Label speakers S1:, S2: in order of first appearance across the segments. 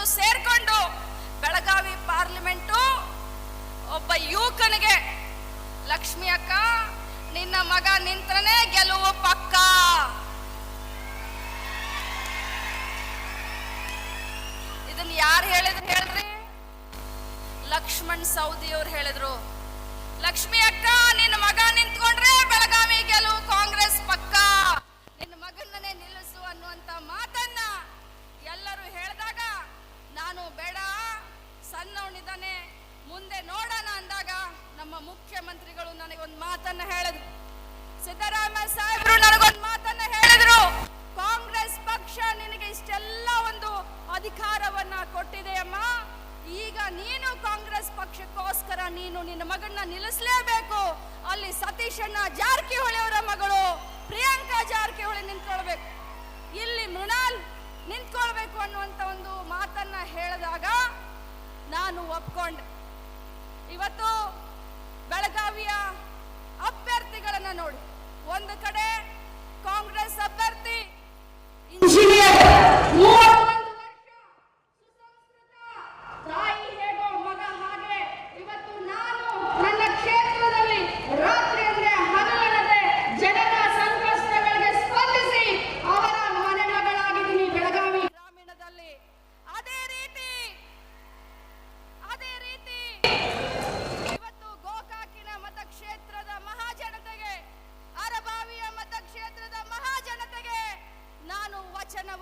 S1: ಪ್ರತಿಯೊಬ್ಬರು ಸೇರ್ಕೊಂಡು ಬೆಳಗಾವಿ ಪಾರ್ಲಿಮೆಂಟು, ಒಬ್ಬ ಯುವಕನಿಗೆ, ಲಕ್ಷ್ಮಿ ಅಕ್ಕ, ನಿನ್ನ ಮಗ ನಿಂತ್ರನೇ ಗೆಲುವು ಪಕ್ಕ. ಇದನ್ನ ಯಾರು ಹೇಳಿದ್ರು ಹೇಳ್ರಿ? ಲಕ್ಷ್ಮಣ್ ಸೌದಿ ಅವ್ರು ಹೇಳಿದ್ರು. ಲಕ್ಷ್ಮಿ ಅಕ್ಕ, ನಿನ್ನ ಮಗ ನಿಂತ್ಕೊಂಡ್ರೆ ಬೆಳಗಾವಿ ಗೆಲುವು ಕಾಂಗ್ರೆಸ್ ಮುಖ್ಯಮಂತ್ರಿಗಳು ಒಂದು ಮಾತನ್ನ ಹೇಳಿದ್ರು. ಸಿದ್ದರಾಮಯ್ಯ ಸಾಹೇಬರು ನನಗೊಂದು ಮಾತನ್ನ ಹೇಳಿದ್ರು. ಕಾಂಗ್ರೆಸ್ ಪಕ್ಷ ನಿನಗೆ ಇಷ್ಟೆಲ್ಲ ಒಂದು ಅಧಿಕಾರವನ್ನ ಕೊಟ್ಟಿದೆ ಅಮ್ಮ ಈಗ ನೀನು ಕಾಂಗ್ರೆಸ್ ಪಕ್ಷಕ್ಕೋಸ್ಕರ ನೀನು ನಿನ್ನ ಮಗನ್ನ ನಿಲ್ಲಿಸಲೇಬೇಕು. ಅಲ್ಲಿ ಸತೀಶಣ್ಣ ಜಾರಕಿಹೊಳಿ ಅವರ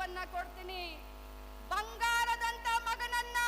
S1: ವಚನವನ್ನ ಕೊಡ್ತೀನಿ. ಬಂಗಾರದಂತ ಮಗನನ್ನ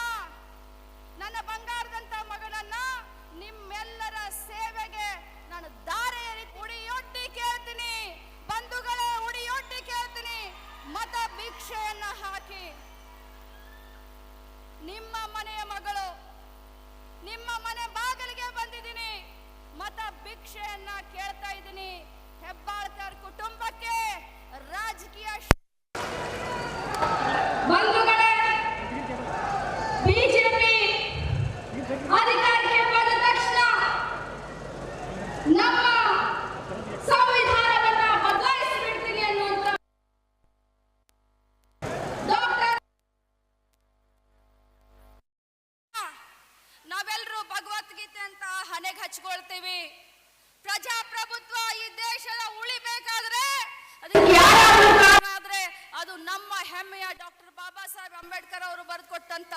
S1: ಭಗವದ್ಗೀತೆ ಅಂತ ಹಣೆಗೆ ಹಚ್ಕೊಳ್ತೀವಿ. ಪ್ರಜಾಪ್ರಭುತ್ವ ಈ ದೇಶದ ಉಳಿಬೇಕಾದ್ರೆ ಅದು ನಮ್ಮ ಹೆಮ್ಮೆಯ ಡಾಕ್ಟರ್ ಬಾಬಾ ಸಾಹೇಬ್ ಅಂಬೇಡ್ಕರ್ ಅವರು ಬರೆದುಕೊಟ್ಟಂತ